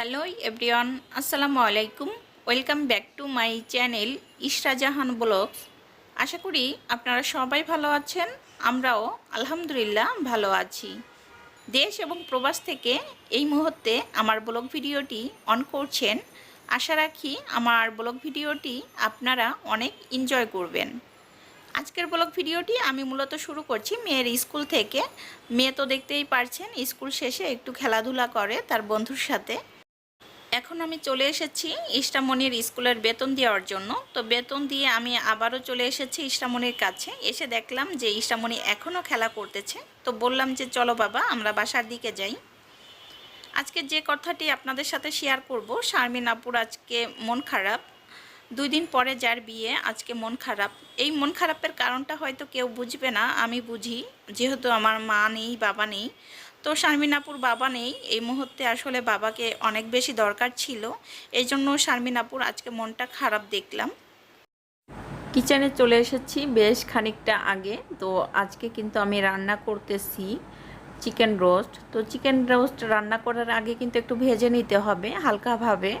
Hello everyone আসসালামু আলাইকুম welcome back to my channel Ishrajahan vlogs আশা করি আপনারা সবাই ভালো আছেন, আমরাও আলহামদুলিল্লাহ ভালো আছি। দেশ এবং প্রবাস থেকে এই মুহূর্তে আমার ব্লগ ভিডিওটি অন করছেন। আশা রাখি আমার ব্লগ ভিডিওটি আপনারা অনেক এনজয় করবেন। আজকের ব্লগ ভিডিওটি আমি মূলত শুরু করছি মেয়ের স্কুল থেকে। মেয়ে তো দেখতেই পারছেন, স্কুল শেষে একটু খেলাধুলা করে তার বন্ধুর সাথে। এখন আমি চলে এসেছি ইষ্টামণির স্কুলের বেতন দেওয়ার জন্য। তো বেতন দিয়ে আমি আবারও চলে এসেছি ইষ্টামণির কাছে। এসে দেখলাম যে ইষ্টামণি এখনও খেলা করতেছে। তো বললাম যে, চলো বাবা, আমরা বাসার দিকে যাই। আজকে যে কথাটি আপনাদের সাথে শেয়ার করব, শারমিন আপুর আজকে মন খারাপ। দুই দিন পরে যার বিয়ে, আজকে মন খারাপ। এই মন খারাপের কারণটা হয়তো কেউ বুঝবে না, আমি বুঝি। যেহেতু আমার মা নেই, বাবা নেই। তো শারমিনাপুর বাবা নেই। এই মুহূর্তে আসলে বাবাকে অনেক বেশি দরকার ছিল। এই জন্য শারমিনাপুর আজকে মনটা খারাপ দেখলাম। কিচেনে চলে এসেছি বেশ খানিকটা আগে। তো আজকে কিন্তু আমি রান্না করতেছি চিকেন রোস্ট। তো চিকেন রোস্ট রান্না করার আগে কিন্তু একটু ভেজে নিতে হবে হালকাভাবে।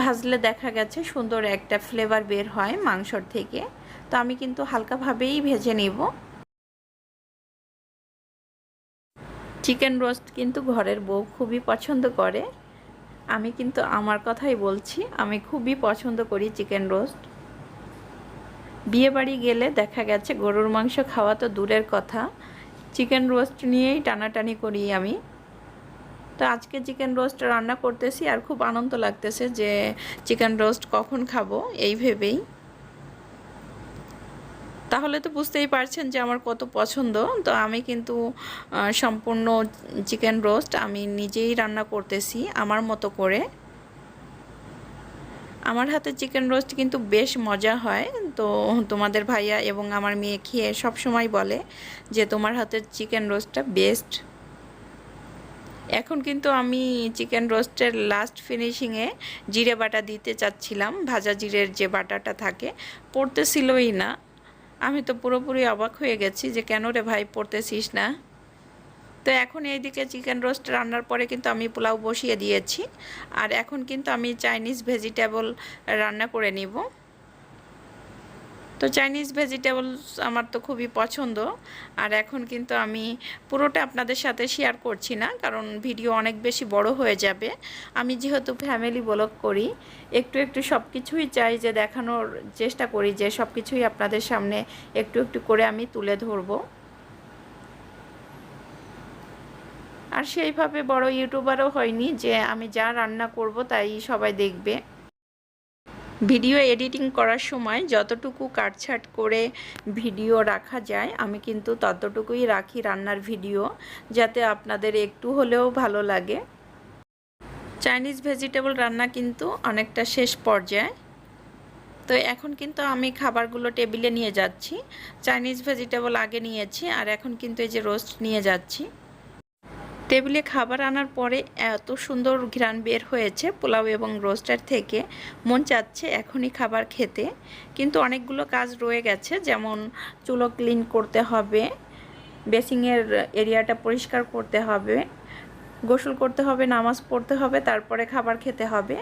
ভাজলে দেখা গেছে সুন্দর একটা ফ্লেভার বের হয় মাংসর থেকে। তো আমি কিন্তু হালকাভাবেই ভেজে নিব। চিকেন রোস্ট কিন্তু ঘরের বউ খুবই পছন্দ করে। আমি কিন্তু আমার কথাই বলছি, আমি খুবই পছন্দ করি চিকেন রোস্ট। বিয়ে বাড়ি গেলে দেখা গেছে গরুর মাংস খাওয়া তো দূরের কথা। চিকেন রোস্ট নিয়েই টানাটানি করি আমি। তো আজকে চিকেন রোস্ট রান্না করতেছি আর খুব আনন্দ লাগতেছে যে, চিকেন রোস্ট কখন খাব, এই ভেবেই। তাহলে তো বুঝতেই পারছেন যে আমার কত পছন্দ। তো আমি কিন্তু সম্পূর্ণ চিকেন রোস্ট আমি নিজেই রান্না করতেছি আমার মতো করে। আমার হাতে চিকেন রোস্ট কিন্তু বেশ মজা হয়। তো তোমাদের ভাইয়া এবং আমার মেয়ে খেয়ে সব সময় বলে যে তোমার হাতের চিকেন রোস্টটা বেস্ট এখন কিন্তু আমি চিকেন রোস্টের লাস্ট ফিনিশিংয়ে জিরে বাটা দিতে চাচ্ছিলাম। ভাজা জিরের যে বাটাটা থাকে, পড়তেছিলই না। আমি তো পুরোপুরি অবাক হয়ে গেছি যে কেন রে ভাই পড়তেছিস না? তো এখন এইদিকে চিকেন রোস্ট রান্নার পরে কিন্তু আমি পোলাও বসিয়ে দিয়েছি। আর এখন কিন্তু আমি চাইনিজ ভেজিটেবল রান্না করে নিব। তো চাইনিজ ভেজিটেবলস আমার তো খুবই পছন্দ। আর এখন কিন্তু আমি পুরোটা আপনাদের সাথে শেয়ার করছি না, কারণ ভিডিও অনেক বেশি বড় হয়ে যাবে। আমি যেহেতু ফ্যামিলি ব্লগ করি, একটু একটু সব কিছুই চাই যে দেখানোর চেষ্টা করি যে সব কিছুই আপনাদের সামনে একটু একটু করে আমি তুলে ধরবো। আর সেইভাবে বড় ইউটিউবারও হয়নি যে আমি যা রান্না করব তাই সবাই দেখবে। ভিডিও এডিটিং করার সময় যতটুকু কাটছাট করে ভিডিও রাখা যায়, আমি কিন্তু ততটুকুই রাখি রান্নার ভিডিও, যাতে আপনাদের একটু হলেও ভালো লাগে। চাইনিজ ভেজিটেবল রান্না কিন্তু অনেকটা শেষ পর্যায়ে। তো এখন কিন্তু আমি খাবারগুলো টেবিলে নিয়ে যাচ্ছি। চাইনিজ ভেজিটেবল আগে নিয়েছি, আর এখন কিন্তু এই যে রোস্ট নিয়ে যাচ্ছি। টেবিলে খাবার আনার পরে এত সুন্দর ঘ্রাণ বের হয়েছে পোলাও এবং রোস্টার থেকে। মন চাচ্ছে এখনই খাবার খেতে। কিন্তু অনেকগুলো কাজ রয়ে গেছে, যেমন চুলো ক্লিন করতে হবে, বেসিংয়ের এরিয়াটা পরিষ্কার করতে হবে, গোসল করতে হবে, নামাজ পড়তে হবে, তারপরে খাবার খেতে হবে।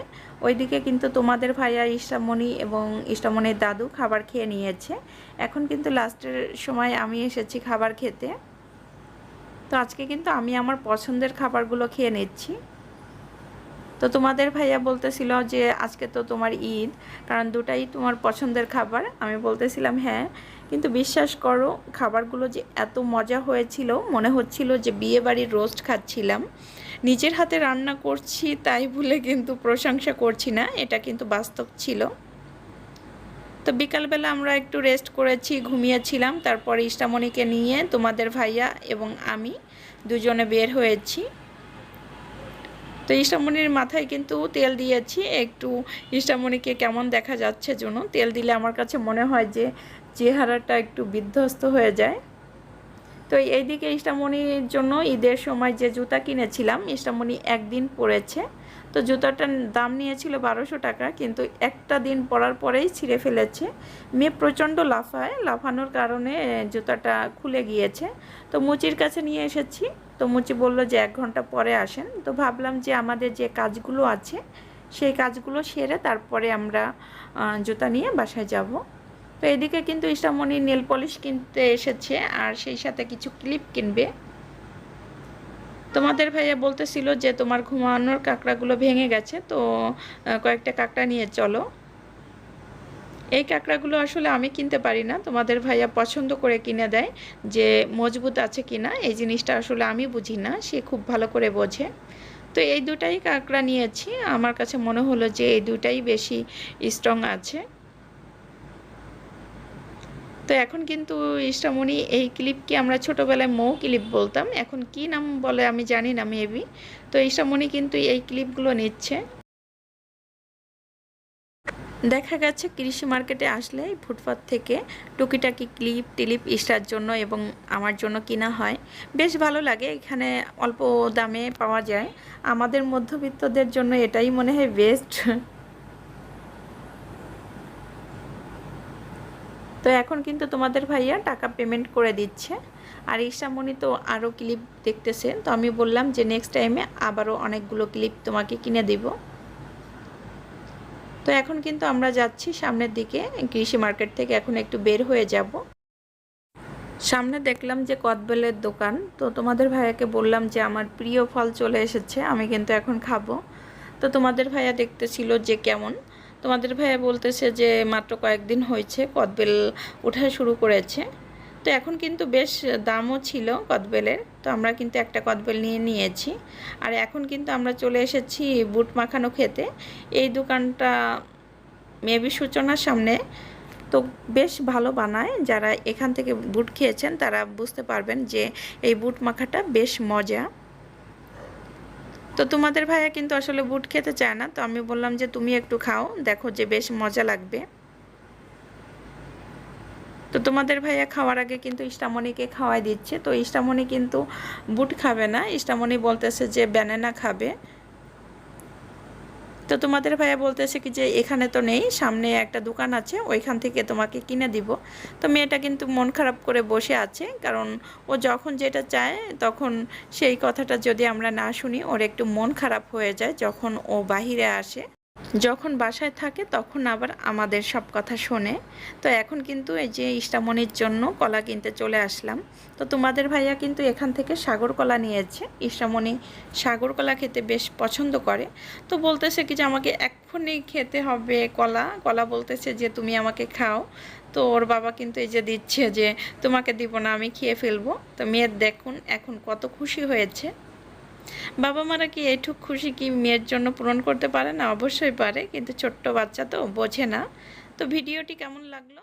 ওইদিকে কিন্তু তোমাদের ভাইয়া ইষ্টামণি এবং ইষ্টামণির দাদু খাবার খেয়ে নিয়েছে। এখন কিন্তু লাস্টের সময় আমি এসেছি খাবার খেতে। তো আজকে কিন্তু আমি আমার পছন্দের খাবারগুলো খেয়ে নিচ্ছি। তো তোমাদের ভাইয়া বলতেছিল যে আজকে তো তোমার ঈদ, কারণ দুটাই তোমার পছন্দের খাবার। আমি বলতেছিলাম হ্যাঁ কিন্তু বিশ্বাস করো, খাবারগুলো যে এত মজা হয়েছিল, মনে হচ্ছিল যে বিয়ে বাড়ির রোস্ট খাচ্ছিলাম। নিজের হাতে রান্না করছি, তাই বলে কিন্তু প্রশংসা করছি না, এটা কিন্তু বাস্তব ছিল। তো বিকালবেলা আমরা একটু রেস্ট করেছি, ঘুমিয়েছিলাম। তারপরে ইষ্টামণিকে নিয়ে তোমাদের ভাইয়া এবং আমি দুজনে বের হয়েছি। তো ইষ্টামণির মাথায় কিন্তু তেল দিয়েছি। একটু ইষ্টামণিকে কেমন দেখা যাচ্ছে জন্য তেল দিলে আমার কাছে মনে হয় যে চেহারাটা একটু বিধ্বস্ত হয়ে যায়। তো এইদিকে ইষ্টামণির জন্য ঈদের সময় যে জুতা কিনেছিলাম, ইষ্টামণি একদিন পরেছে। তো জুতাটার দাম নিয়েছিল বারোশো টাকা, কিন্তু একটা দিন পরার পরেই ছিঁড়ে ফেলেছে। মেয়ে প্রচণ্ড লাফায়, লাফানোর কারণে জুতাটা খুলে গিয়েছে। তো মুচির কাছে নিয়ে এসেছি। তো মুচি বলল যে, এক ঘণ্টা পরে আসেন। তো ভাবলাম যে, আমাদের যে কাজগুলো আছে, সেই কাজগুলো সেরে তারপরে আমরা জুতা নিয়ে বাসায় যাব। তো এদিকে কিন্তু ইসলামণি নেল পলিশ কিনতে এসেছে, আর সেই সাথে কিছু ক্লিপ কিনবে। তোমাদের ভাইয়া বলতেছিল যে তোমার ঘুমানোর কাঁকড়াগুলো ভেঙে গেছে, তো কয়েকটা কাঁকড়া নিয়ে চলো। এই কাঁকড়াগুলো আসলে আমি কিনতে পারি না, তোমাদের ভাইয়া পছন্দ করে কিনে দেয় যে মজবুত আছে কিনা, এই জিনিসটা আসলে আমি বুঝি না, সে খুব ভালো করে বোঝে। তো এই দুটাই কাঁকড়া নিয়েছি, আমার কাছে মনে হলো যে এই দুটাই বেশি স্ট্রং আছে। তো এখন কিন্তু ইষ্টামণি এই ক্লিপকে আমরা ছোটোবেলায় মৌ ক্লিপ বলতাম। এখন কি নাম বলে আমি জানি না মেবি তো ইষ্টামণি কিন্তু এই ক্লিপগুলো নিচ্ছে। দেখা গেছে কৃষি মার্কেটে আসলে ফুটপাথ থেকে টুকিটাকি ক্লিপ, টিলিপ ইস্টার জন্য এবং আমার জন্য কিনা হয়। বেশ ভালো লাগে, এখানে অল্প দামে পাওয়া যায়। আমাদের মধ্যবিত্তদের জন্য এটাই মনে হয় বেস্ট তো এখন কিন্তু তোমাদের ভাইয়া টাকা পেমেন্ট করে দিচ্ছে। আর ঈশামণি তো আরও ক্লিপ দেখতেছে। তো আমি বললাম যে নেক্সট টাইমে আবারও অনেকগুলো ক্লিপ তোমাকে কিনে দিব। তো এখন কিন্তু আমরা যাচ্ছি সামনের দিকে, কৃষি মার্কেট থেকে এখন একটু বের হয়ে যাব। সামনে দেখলাম যে কদবেলের দোকান। তো তোমাদের ভাইয়াকে বললাম যে আমার প্রিয় ফল চলে এসেছে, আমি কিন্তু এখন খাব। তো তোমাদের ভাইয়া দেখতেছিল যে কেমন। তোমাদের ভাইয়া বলতেছে যে মাত্র কয়েকদিন হয়েছে, কদবেল ওঠা শুরু করেছে। তো এখন কিন্তু বেশ দামও ছিল কদবেলের, তো আমরা কিন্তু একটা কদবেল নিয়ে নিয়েছি। আর এখন কিন্তু আমরা চলে এসেছি বুট মাখানো খেতে। এই দোকানটা মেবি সূচনার সামনে, তো বেশ ভালো বানায়। যারা এখান থেকে বুট খেয়েছেন তারা বুঝতে পারবেন যে এই বুট মাখাটা বেশ মজা। তো তোমাদের ভাইয়া কিন্তু আসলে বুট খেতে চায় না, তো আমি বললাম যে তুমি একটু খাও, দেখো যে বেশ মজা লাগবে। তো তোমাদের ভাইয়া খাওয়ার আগে কিন্তু ইষ্টামণিকে খাওয়াই দিচ্ছে, তো ইষ্টামণি কিন্তু বুট খাবে না, ইষ্টামণি বলতেছে যে ব্যানানা খাবে। তো তোমাদের ভাইয়া বলতেছে কি যে, এখানে তো নেই, সামনে একটা দোকান আছে, ওইখান থেকে তোমাকে কিনে দিব। তো মেয়েটা কিন্তু মন খারাপ করে বসে আছে, কারণ ও যখন যেটা চায়, তখন সেই কথাটা যদি আমরা না শুনি, ওর একটু মন খারাপ হয়ে যায় যখন ও বাহিরে আসে। যখন বাসায় থাকে তখন আবার আমাদের সব কথা শোনে। তো এখন কিন্তু এই যে ইষ্টামণির জন্য কলা কিনতে চলে আসলাম। তো তোমাদের ভাইয়া কিন্তু এখান থেকে সাগর কলা নিয়েছে। ইষ্টামণি সাগর কলা খেতে বেশ পছন্দ করে। তো বলতেছে কি যে আমাকে এক্ষুনি খেতে হবে কলা। কলা বলতেছে যে, তুমি আমাকে খাও। তো ওর বাবা কিন্তু এই যে দিচ্ছে যে, তোমাকে দিব না, আমি খেয়ে ফেলব। তো মেয়ের দেখুন এখন কত খুশি হয়েছে। বাবা মারা কি এইটুক খুশি কি মেয়ের জন্য পূরণ করতে পারে না? অবশ্যই পারে, কিন্তু ছোট্ট বাচ্চা তো বোঝে না। তো ভিডিওটি কেমন লাগল?